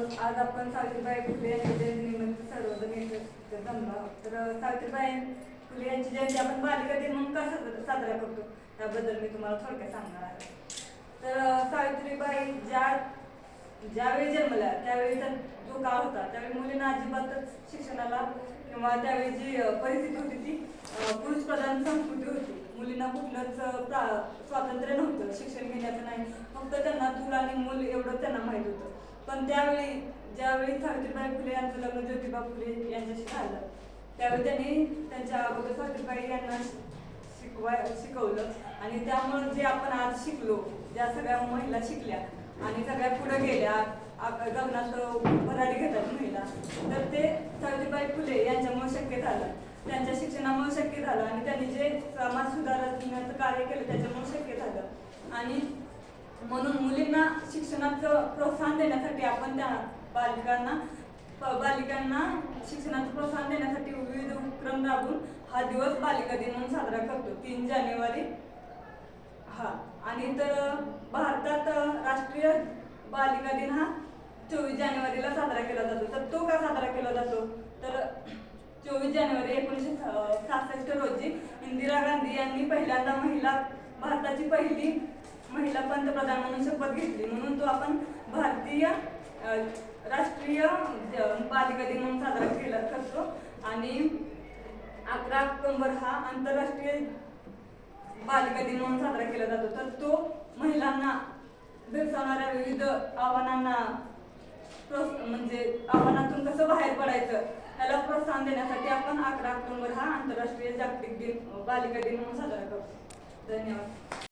आज आपण सावित्रीबाई फुले यांच्या जयंतीनिमित्त सर्वजण एकत्र जमलो आहोत. तर सावित्रीबाई फुले यांची जयंती आपण बालिका दिन म्हणून का साजरा करतो? त्याबद्दल मी तुम्हाला थोडक्यात सांगणार आहे. तर सावित्रीबाई ज्या ज्यावेळी जन्मल्या त्यावेळी जो काळ होता? त्यावेळी मुलींना अजिबातच शिक्षणाला किंवा त्यावेळी जी परिस्थिती होती ती पुरुष प्रधान संस्कृती होती. मुलींना कुठलंच स्वातंत्र्य नव्हतं. शिक्षण घेण्याचं नाही. फक्त त्यांना चूल आणि मूल एवढं त्यांना माहीत होतं. पण त्यावेळी ज्यावेळी सावित्रीबाई फुले यांचं लग्न ज्योतिबा फुले यांच्याशी झालं त्यावेळी त्यांनी त्यांच्या अगोदर सावित्रीबाई यांना शिकवाय शिकवलं. आणि त्यामुळे जे आपण आज शिकलो ज्या सगळ्या महिला शिकल्या आणि सगळ्या पुढे गेल्या आप- लग्नात भराडी घेतात महिला तर ते सावित्रीबाई फुले यांच्यामुळे शक्य झालं. त्यांच्या शिक्षणामुळे शक्य झालं आणि त्यांनी जे समाज सुधारण्याचं कार्य केलं त्याच्यामुळे शक्य झालं. आणि म्हणून मुलींना शिक्षणाचं प्रोत्साहन देण्यासाठी आपण त्या बालिकांना बालिकांना शिक्षणाचं प्रोत्साहन देण्यासाठी विविध उपक्रम राबवून हा दिवस बालिका दिन म्हणून साजरा करतो. तीन जानेवारी. हा. आणि तर भारतात राष्ट्रीय बालिका दिन हा चोवीस जानेवारीला साजरा केला जातो. तर तो का साजरा केला जातो? तर चोवीस जानेवारी एकोणीसशे सहासष्ट रोजी इंदिरा गांधी यांनी पहिल्यांदा महिला भारताची पहिली महिला पंतप्रधान म्हणून शपथ घेतली. म्हणून तो आपण भारतीय राष्ट्रीय बालिका दिन म्हणून साजरा केला करतो. आणि अकरा ऑक्टोंबर हा आंतरराष्ट्रीय बालिका दिन म्हणून साजरा केला जातो. तर तो महिलांना भेडसावणाऱ्या विविध आव्हानांना म्हणजे आव्हानातून कसं बाहेर पडायचं त्याला प्रोत्साहन देण्यासाठी आपण अकरा ऑक्टोंबर हा आंतरराष्ट्रीय जागतिक दिन बालिका दिन म्हणून साजरा करतो. धन्यवाद.